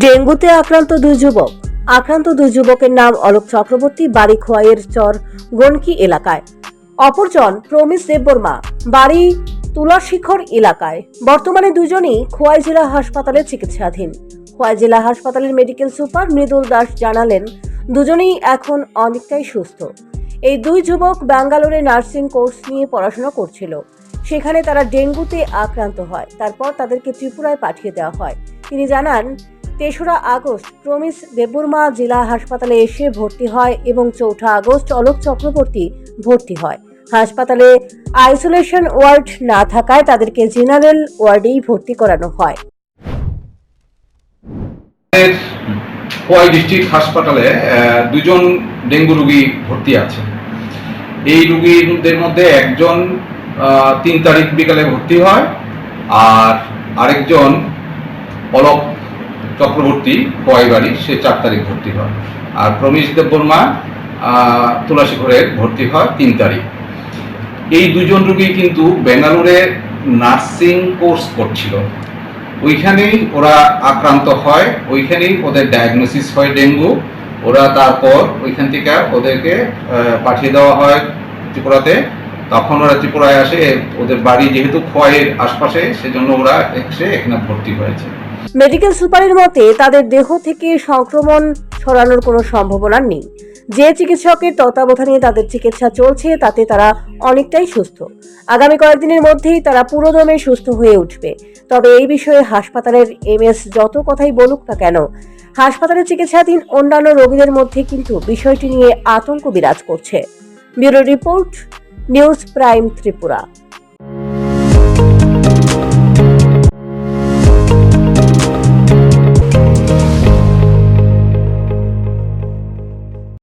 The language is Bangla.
ডেঙ্গুতে আক্রান্ত দুই যুবক। আক্রান্ত দুই যুবকের নাম অলোক চক্রবর্তী, বাড়ি খোয়াইয়ের চর, গনকি এলাকায়। অপরজন প্রমিস দেববর্মা বাড়ি তুলাশিখর এলাকায়। বর্তমানে দুজনই খোয়াই জেলা হাসপাতালে চিকিৎসাধীন। খোয়াই জেলা হাসপাতালের মেডিকেল সুপার মৃদুল দাস জানালেন, দুজনেই এখন অনেকটাই সুস্থ। এই দুই যুবক ব্যাঙ্গালোরে নার্সিং কোর্স নিয়ে পড়াশোনা করছিল। সেখানে তারা ডেঙ্গুতে আক্রান্ত হয়। তারপর তাদেরকে ত্রিপুরায় পাঠিয়ে দেওয়া হয়। তিনি জানান তেসরা আগস্ট প্রমিস দেববর্মা জেলা হাসপাতালে এসে ভর্তি হয় এবং চৌঠা আগস্ট অলোক চক্রবর্তী ভর্তি হয়। হাসপাতালে আইসোলেশন ওয়ার্ড না থাকায় তাদেরকে জেনারেল ওয়ার্ডেই ভর্তি করানো হয়। খোয়াই ডিস্ট্রিক্ট হাসপাতালে দুজন ডেঙ্গু রোগী ভর্তি আছে। এই রোগীদের মধ্যে একজন তিন তারিখ বিকালে ভর্তি হয় আর আরেকজন অলক চক্রবর্তী খোয়াই বাড়ি সে চার তারিখ ভর্তি হয়। আর প্রমেশ দেববর্মা আহ, তুলাশিখরে ভর্তি হয় তিন তারিখ। এই দুজন রুগী কিন্তু বেঙ্গালুরে নার্সিং কোর্স করছিল। ওইখানেই ওরা আক্রান্ত হয় ওইখানেই ওদের ডায়াগনোসিস হয় ডেঙ্গু। ওরা তারপর ওইখান থেকে ওদেরকে পাঠিয়ে দেওয়া হয় ত্রিপুরাতে। তখন ওরা ত্রিপুরায় আসে, ওদের বাড়ি যেহেতু খোয়াইয়ের আশপাশে, সেজন্য ওরা এসে এখানে ভর্তি হয়েছে। মেডিকেল সুপারের মতে, তাদের দেহ থেকে সংক্রমণ ছড়ানোর কোনো সম্ভাবনা নেই। যে চিকিৎসকের তত্ত্বাবধানে তাদের চিকিৎসা চলছে, তাতে তারা অনেকটাই সুস্থ। আগামী কয়েকদিনের মধ্যেই তারা পুরোদমে সুস্থ হয়ে উঠবে। তবে এই বিষয়ে হাসপাতালের এমএস যত কথাই বলুক না কেন হাসপাতালে চিকিৎসাধীন অন্যান্য রোগীদের মধ্যে কিন্তু বিষয়টি নিয়ে আতঙ্ক বিরাজ করছে। Bureau report news prime Tripura.